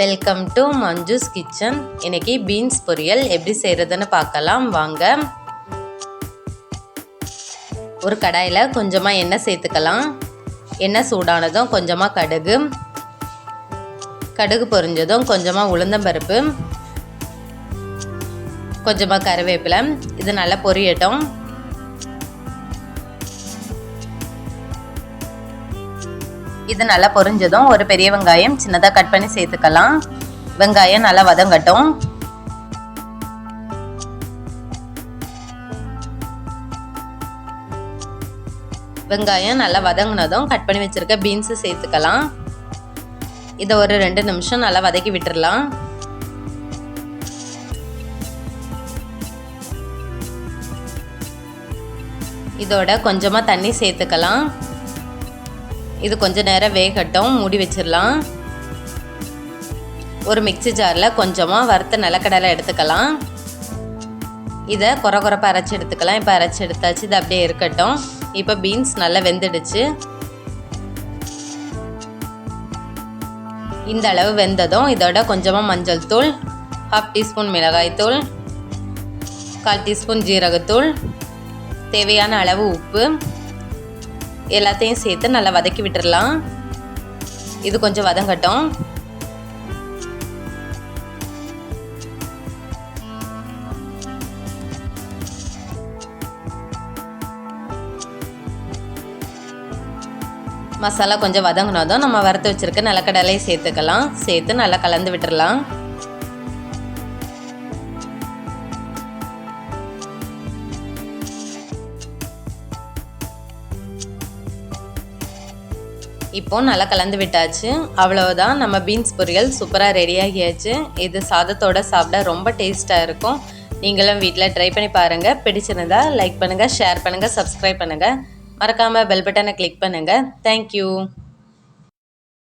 Welcome to Manju's kitchen இன்னைக்கு beans பொரியல். எப்படி செய்கிறதுன்னு பார்க்கலாம். வாங்க. ஒரு கடாயில் கொஞ்சமாக எண்ணெய் சேர்த்துக்கலாம். எண்ணெய் சூடானதும் கொஞ்சமாக கடுகு. கடுகு பொரிஞ்சதும் கொஞ்சமாக உளுந்தம்பருப்பு கொஞ்சமாக கருவேப்பிலை. இது நல்லா பொரியட்டும். இது நல்லா பொரிஞ்சதும் ஒரு பெரிய வெங்காயம் சின்னதாக கட் பண்ணி சேர்த்துக்கலாம். வெங்காயம் நல்லா வதங்கட்டும். வெங்காயம் நல்லா வதங்கினதும் கட் பண்ணி வச்சுருக்க பீன்ஸு சேர்த்துக்கலாம். இதை ஒரு ரெண்டு நிமிஷம் நல்லா வதக்கி விட்டுடலாம் இதோட கொஞ்சமாக தண்ணி சேர்த்துக்கலாம். இது கொஞ்ச நேரம் வேகட்டும் மூடி வச்சிடலாம். ஒரு மிக்சி ஜாரில் கொஞ்சமாக வறுத்த நிலக்கடலை எடுத்துக்கலாம். இதை குறை குறைப்பாக அரைச்சி எடுத்துக்கலாம். இப்போ அரைச்சி எடுத்தாச்சு இது அப்படியே இருக்கட்டும். இப்போ பீன்ஸ் நல்லா வெந்துடுச்சு. இந்த அளவு வெந்ததும் இதோட கொஞ்சமாக மஞ்சள் தூள் ஹாஃப் டீஸ்பூன் மிளகாய் தூள் கால் டீஸ்பூன் ஜீரகத்தூள் தேவையான அளவு உப்பு எல்லாத்தையும் சேர்த்து நல்லா வதக்கி விட்டுடலாம் இது கொஞ்சம் வதங்கட்டும் மசாலா கொஞ்சம் வதங்கினதும் நம்ம வறுத்து வச்சுருக்க நிலக்கடலையை சேர்த்துக்கலாம். சேர்த்து நல்லா கலந்து விட்டுடலாம் இப்போ நல்லா கலந்து விட்டாச்சு. அவ்வளவுதான் நம்ம பீன்ஸ் பொரியல் சூப்பராக ரெடி ஆகியாச்சு. இது சாதத்தோட சாப்பிட ரொம்ப டேஸ்ட்டாக இருக்கும். நீங்களும் வீட்டில் ட்ரை பண்ணி பாருங்கள் பிடிச்சிருந்தா லைக் பண்ணுங்கள் ஷேர் பண்ணுங்கள் சப்ஸ்கிரைப் பண்ணுங்கள் மறக்காமல் பெல் பட்டனை கிளிக் பண்ணுங்கள் தேங்க்யூ